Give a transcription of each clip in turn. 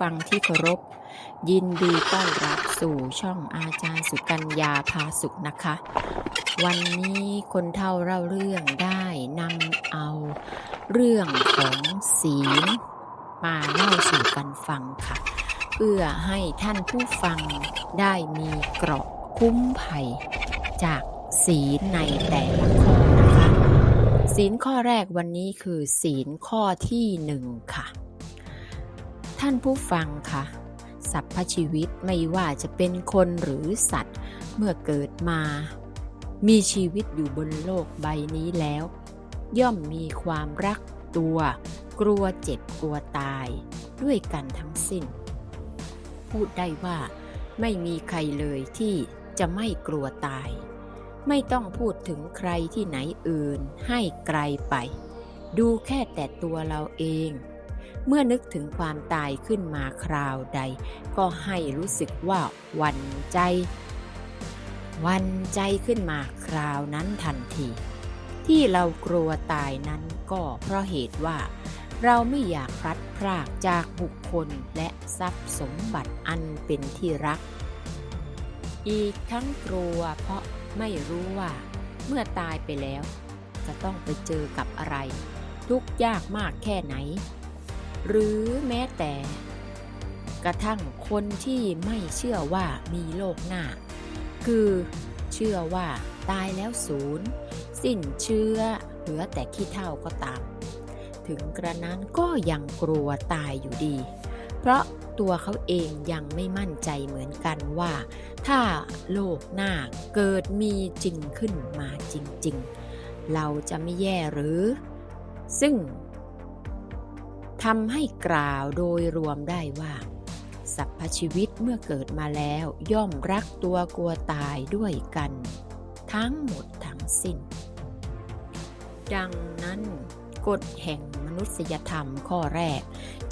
ฟังที่เคารพ ยินดีต้อนรับสู่ช่องอาจารย์สุกัญญาพาสุขนะคะ วันนี้คนเท่าเล่าเรื่องได้นำเอาเรื่องของศีลมาเล่าสู่กันฟังค่ะ เพื่อให้ท่านผู้ฟังได้มีเกราะคุ้มภัย จากศีลในแต่ละข้อนะคะ ศีลข้อแรกวันนี้คือศีลข้อที่หนึ่งค่ะ ท่านผู้ฟังคะสรรพชีวิตไม่ว่าจะเป็นคนหรือสัตว์ เมื่อเกิดมา มีชีวิตอยู่บนโลกใบนี้แล้ว ย่อมมีความรักตัว กลัวเจ็บกลัวตาย ด้วยกันทั้งสิ้น พูดได้ว่าไม่มีใครเลยที่จะไม่กลัวตาย ไม่ต้องพูดถึงใครที่ไหนอื่นให้ไกลไป ดูแค่แต่ตัวเราเอง เมื่อนึกถึงความตายขึ้นมาคราวใด ก็ให้รู้สึกว่าวันใจ วันใจขึ้นมาคราวนั้นทันที ที่เรากลัวตายนั้นก็เพราะเหตุว่า เราไม่อยากพลัดพรากจากบุคคลและทรัพย์สมบัติอันเป็นที่รัก อีกทั้งกลัวเพราะไม่รู้ว่า เมื่อตายไปแล้ว จะต้องไปเจอกับอะไร ทุกยากมากแค่ไหน หรือแม้แต่ กระทั่งคนที่ไม่เชื่อว่ามีโลกหน้า คือเชื่อว่าตายแล้วศูนย์ สิ้นเชื้อเหลือแต่ขี้เท่าก็ตาม ถึงกระนั้นก็ยังกลัวตายอยู่ดี เพราะตัวเขาเองยังไม่มั่นใจเหมือนกันว่า ถ้าโลกหน้าเกิดมีจริงขึ้นมาจริง ๆ เราจะไม่แย่หรือ ซึ่ง ทำให้กล่าวโดยรวมได้ว่าสรรพชีวิตเมื่อเกิดมาแล้วย่อมรักตัวกลัวตายด้วยกัน ทั้งหมดทั้งสิ้น ดังนั้นกฎแห่งมนุษยธรรมข้อแรก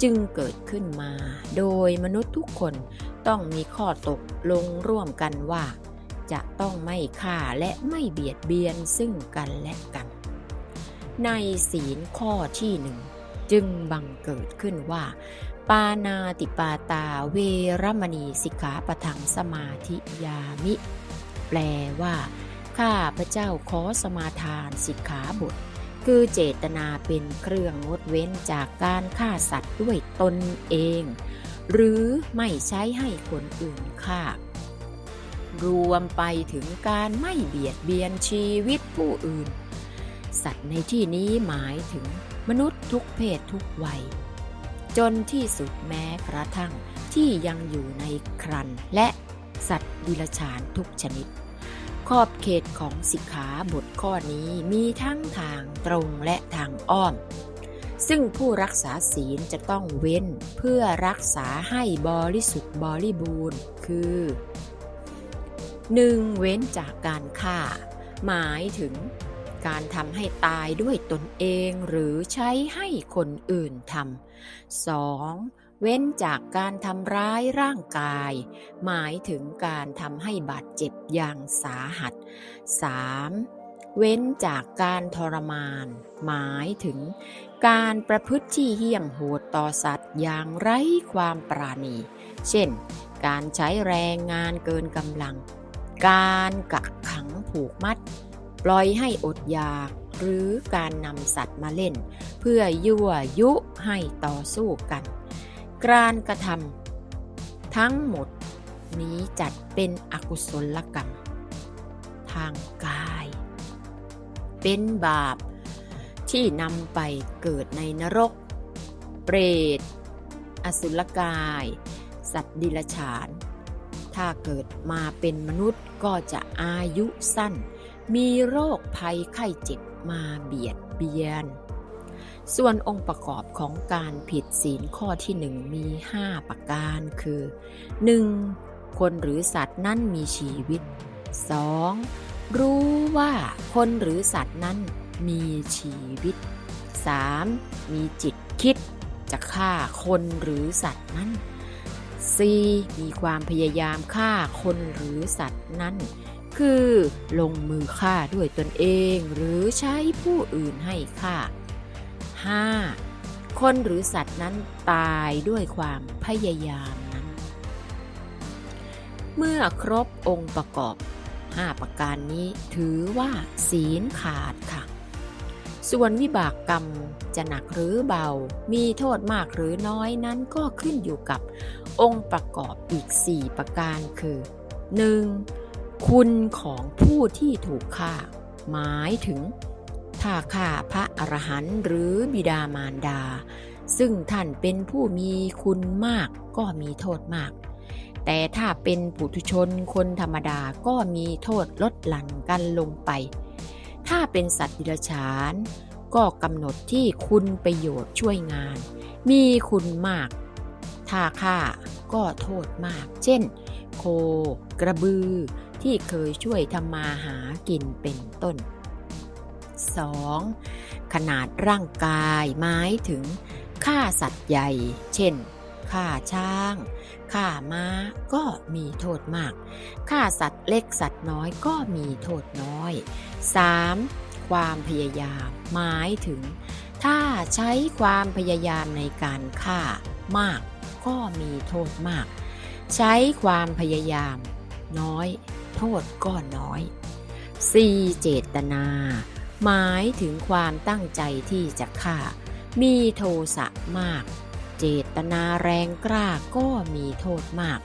จึงเกิดขึ้นมา โดยมนุษย์ทุกคนต้องมีข้อตกลงร่วมกันว่า จะต้องไม่ฆ่าและไม่เบียดเบียนซึ่งกันและกัน ในศีลข้อที่หนึ่ง จึงบังเกิดขึ้นว่า ปานาติปาตาเวรมณีสิกขาปะทังสมาธิยามิ แปลว่า ข้าพระเจ้าขอสมาทานสิกขาบท คือเจตนาเป็นเครื่องงดเว้นจากการฆ่าสัตว์ด้วยตนเอง หรือไม่ใช้ให้คนอื่นฆ่ารวมไปถึงการไม่เบียดเบียนชีวิตผู้อื่น สัตว์ในที่นี้หมายถึง มนุษย์ทุกเพศทุกวัย จนที่สุดแม้กระทั่งที่ยังอยู่ในครันและสัตว์ดิลฉานทุกชนิด ขอบเขตของสิกขาบทข้อนี้มีทั้งทางตรงและทางอ้อม ซึ่งผู้รักษาศีลจะต้องเว้นเพื่อรักษาให้บริสุทธิ์บริบูรณ์คือ 1. เว้นจากการฆ่า หมายถึง การทำให้ตายด้วยตนเองหรือใช้ให้คนอื่นทำ 2. เว้นจากการทำร้ายร่างกาย หมายถึงการทำให้บาดเจ็บอย่างสาหัส 3. เว้นจากการทรมาน หมายถึงการประพฤติที่เหี้ยมโหดต่อสัตว์อย่างไร้ความปราณี เช่น การใช้แรงงานเกินกำลัง การกักขังผูกมัด ปล่อยให้อดอยาก หรือการนำสัตว์มาเล่น เพื่อยั่วยุให้ต่อสู้กัน การกระทำทั้งหมดนี้จัดเป็นอกุศลกรรม ทางกาย เป็นบาปที่นำไปเกิดในนรก เปรต อสุรกาย สัตว์ดิลฉาน ถ้าเกิดมาเป็นมนุษย์ก็จะอายุสั้น มีโรคภัยไข้เจ็บมาเบียดเบียน ส่วนองค์ประกอบของการผิดศีลข้อที่หนึ่งมี 5 ประการคือ 1. คนหรือสัตว์นั้นมีชีวิต 2. รู้ว่าคนหรือสัตว์นั้นมีชีวิต 3. มีจิตคิดจะฆ่าคนหรือสัตว์นั้น 4. มีความพยายามฆ่าคนหรือสัตว์นั้น คือ ลงมือฆ่าด้วยตนเองหรือใช้ผู้อื่นให้ฆ่า 5. คนหรือสัตว์นั้นตายด้วยความพยายามนั้น เมื่อครบองค์ประกอบ 5 ประการนี้ถือว่าศีลขาดค่ะ ส่วนวิบากกรรมจะหนักหรือเบา มีโทษมากหรือน้อยนั้นก็ขึ้นอยู่กับองค์ประกอบอีก 4 ประการคือ 1. คุณของผู้ที่ถูกฆ่า หมายถึง ถ้าฆ่าพระอรหันต์หรือบิดามารดา ซึ่งท่านเป็นผู้มีคุณมากก็มีโทษมาก แต่ถ้าเป็นปุถุชนคนธรรมดาก็มีโทษลดหลั่นกันลงไป ถ้าเป็นสัตว์ดิลฉาน ก็กำหนดที่คุณประโยชน์ช่วยงาน มีคุณมาก ถ้าฆ่าก็โทษมาก เช่น โค กระบือ ที่เคยช่วยทำมาหากินเป็นต้น 2. ขนาดร่างกายหมายถึงฆ่าสัตว์ใหญ่ เช่นฆ่าช้างฆ่าม้าก็มีโทษมากฆ่าสัตว์เล็กสัตว์น้อยก็มีโทษน้อย 3. ความพยายามหมายถึง ถ้าใช้ความพยายามในการฆ่ามาก ก็มีโทษมาก ใช้ความพยายามน้อย โทษก็น้อย 4. เจตนา หมายถึงความตั้งใจที่จะฆ่า มีโทสะมาก เจตนาแรงกล้าก็มีโทษมาก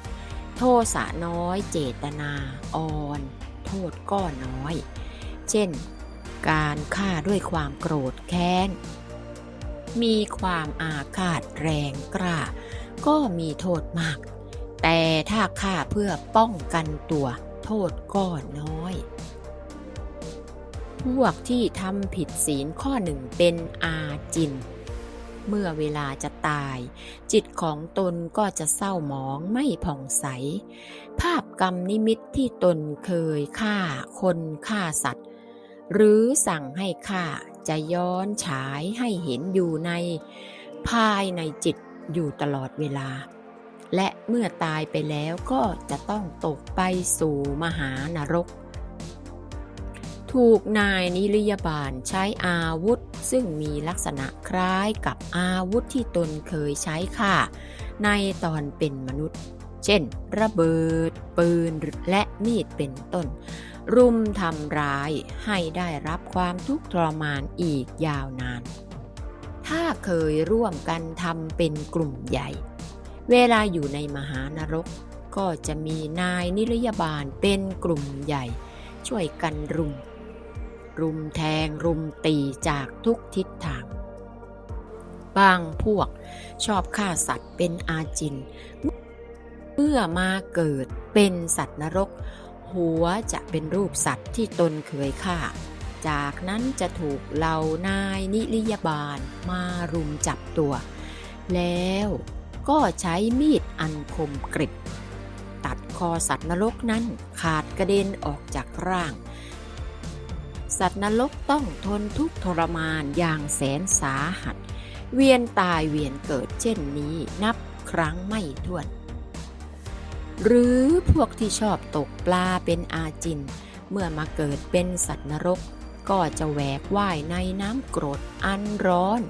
โทสะน้อยเจตนาอ่อน โทษก็น้อย เช่น การฆ่าด้วยความโกรธแค้น มีความอาฆาตแรงกล้า ก็มีโทษมาก แต่ถ้าฆ่าเพื่อป้องกันตัว โทษก็น้อย พวกที่ทำผิดศีลข้อหนึ่งเป็นอาจิน เมื่อเวลาจะตาย จิตของตนก็จะเศร้าหมองไม่ผ่องใส ภาพกรรมนิมิตที่ตนเคยฆ่าคนฆ่าสัตว์ หรือสั่งให้ฆ่าจะย้อนฉายให้เห็นอยู่ใน ภายในจิตอยู่ตลอดเวลา และเมื่อตายไปแล้วก็จะต้องตกไปสู่มหานรก ถูกนายนิรยาบาลใช้อาวุธ ซึ่งมีลักษณะคล้ายกับอาวุธที่ตนเคยใช้ฆ่าในตอนเป็นมนุษย์ เช่น ระเบิด ปืนและมีดเป็นต้น รุมทำร้ายให้ได้รับความทุกข์ทรมานอีกยาวนาน ถ้าเคยร่วมกันทำเป็นกลุ่มใหญ่ เวลาอยู่ในมหานรก ก็จะมีนายนิรยาบาลเป็นกลุ่มใหญ่ ช่วยกันรุม รุมแทงรุมตีจากทุกทิศทาง บางพวกชอบฆ่าสัตว์เป็นอาจิน เมื่อมาเกิดเป็นสัตว์นรก หัวจะเป็นรูปสัตว์ที่ตนเคยฆ่า จากนั้นจะถูกเหล่านายนิริยาบาลมารุมจับตัว แล้ว ก็ใช้มีดอันคมกริบ ตัดคอสัตว์นรกนั้นขาดกระเด็นออกจากร่าง สัตว์นรกต้องทนทุกทรมานอย่างแสนสาหัส เวียนตายเวียนเกิดเช่นนี้นับครั้งไม่ถ้วน หรือพวกที่ชอบตกปลาเป็นอาจิน เมื่อมาเกิดเป็นสัตว์นรก ก็จะแหวกว่ายในน้ำกรดอันร้อน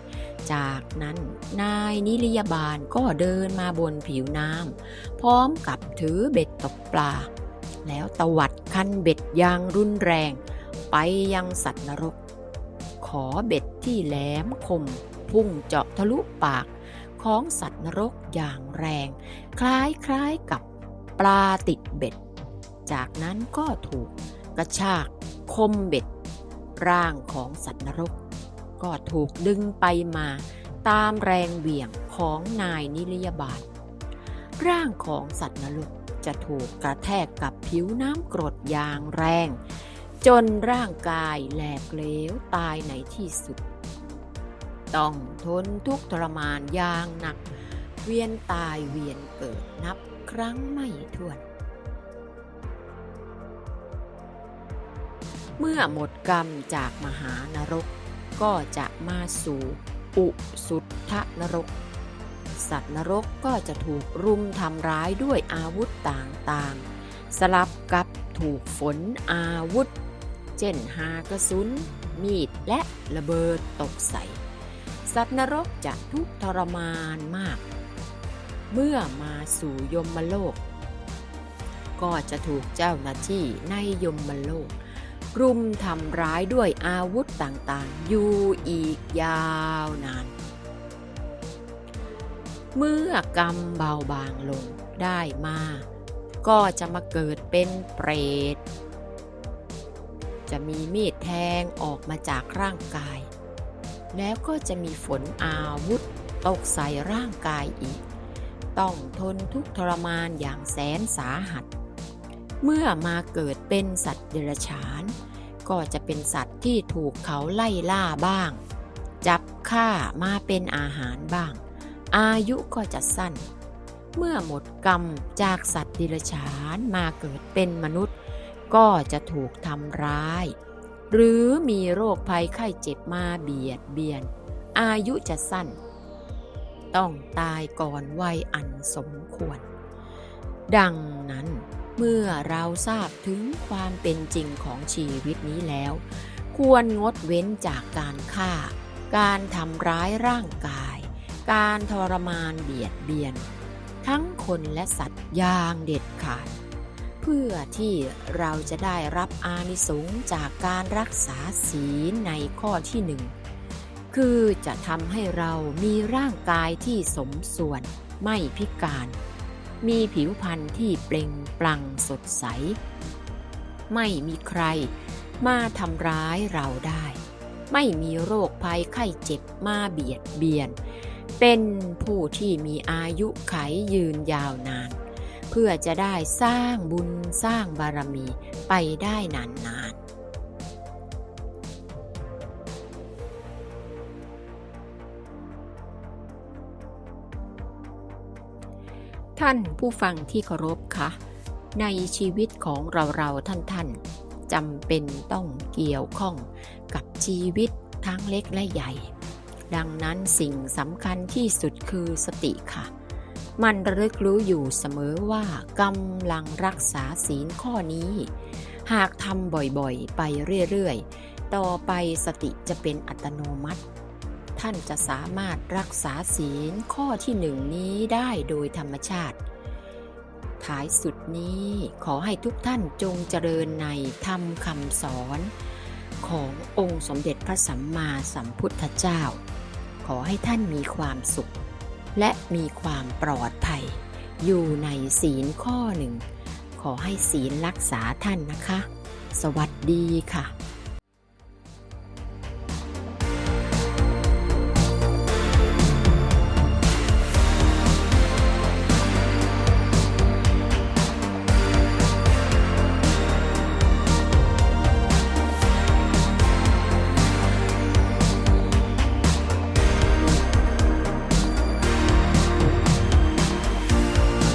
จากนั้นนายนิรยาบาลก็เดินมาบนผิวน้ำพร้อมกับถือเบ็ดตกปลา แล้วตวัดคันเบ็ดอย่างรุนแรง ไปยังสัตว์นรก ขอเบ็ดที่แหลมคม พุ่งเจาะทะลุปากของสัตว์นรกอย่างแรง คล้ายคล้ายกับปลาติดเบ็ด จากนั้นก็ถูกกระชากคมเบ็ด ร่างของสัตว์นรก ก็ถูกดึงไปมาตามแรงเหวี่ยงของนายนิรยาบาลร่างของสัตว์นรกจะถูกกระแทกกับผิวน้ำกรดอย่างแรง จนร่างกายแหลกเหลวตายในที่สุด ต้องทนทุกทรมานอย่างหนัก เวียนตายเวียนเกิดนับครั้งไม่ถ้วน เมื่อหมดกรรมจากมหานรก ก็จะมาสู่อุสุทธนรก สัตว์นรกก็จะถูกรุมทำร้ายด้วยอาวุธต่างๆ สลับกับถูกฝนอาวุธ เช่นหากระสุน มีดและระเบิดตกใส่ สัตว์นรกจะทุกข์ทรมานมาก เมื่อมาสู่ยมโลก ก็จะถูกเจ้าหน้าที่ในยมโลก รุมทำร้ายด้วยอาวุธต่างๆ อยู่อีกยาวนาน เมื่อกรรมเบาบางลงได้มา ก็จะมาเกิดเป็นเปรต จะมีมีดแทงออกมาจากร่างกาย แล้วก็จะมีฝนอาวุธตกใส่ร่างกายอีก ต้องทนทุกทรมานอย่างแสนสาหัส เมื่อมาเกิดเป็นสัตว์เดรัจฉาน ก็จะเป็นสัตว์ที่ถูกเขาไล่ล่าบ้าง จับฆ่ามาเป็นอาหารบ้าง อายุก็จะสั้น เมื่อหมดกรรมจากสัตว์เดิรัจฉานมาเกิดเป็นมนุษย์ ก็จะถูกทำร้าย หรือมีโรคภัยไข้เจ็บมาเบียดเบียน อายุจะสั้น ต้องตายก่อนวัยอันสมควร ดังนั้น เมื่อเราทราบถึงความเป็นจริงของชีวิตนี้แล้ว ควรงดเว้นจากการฆ่า การทำร้ายร่างกาย การทรมานเบียดเบียน ทั้งคนและสัตว์อย่างเด็ดขาด เพื่อที่เราจะได้รับอานิสงส์จากการรักษาศีลในข้อที่หนึ่งคือจะทำให้เรามีร่างกายที่สมส่วนไม่พิการ มีผิวพรรณที่เปล่งปลั่งสดใส ไม่มีใครมาทำร้ายเราได้ ไม่มีโรคภัยไข้เจ็บมาเบียดเบียน เป็นผู้ที่มีอายุไขยืนยาวนาน เพื่อจะได้สร้างบุญสร้างบารมีไปได้นานๆ ท่านผู้ฟังที่เคารพคะในชีวิตของเราเราท่านท่านๆจำเป็นต้องเกี่ยวข้องกับชีวิตทั้งเล็กและใหญ่ ดังนั้นสิ่งสำคัญที่สุดคือสติค่ะ มันระลึกรู้อยู่เสมอว่ากำลังรักษาศีลข้อนี้ หากทำบ่อยๆ ไปเรื่อยๆ ต่อไปสติจะเป็นอัตโนมัติ ท่านจะสามารถรักษาศีลข้อที่หนึ่งนี้ได้โดยธรรมชาติ ท้ายสุดนี้ขอให้ทุกท่านจงเจริญในธรรมคำสอน ขององค์สมเด็จพระสัมมาสัมพุทธเจ้า ขอให้ท่านมีความสุข และมีความปลอดภัย อยู่ในศีลข้อหนึ่ง ขอให้ศีลรักษาท่านนะคะ สวัสดีค่ะ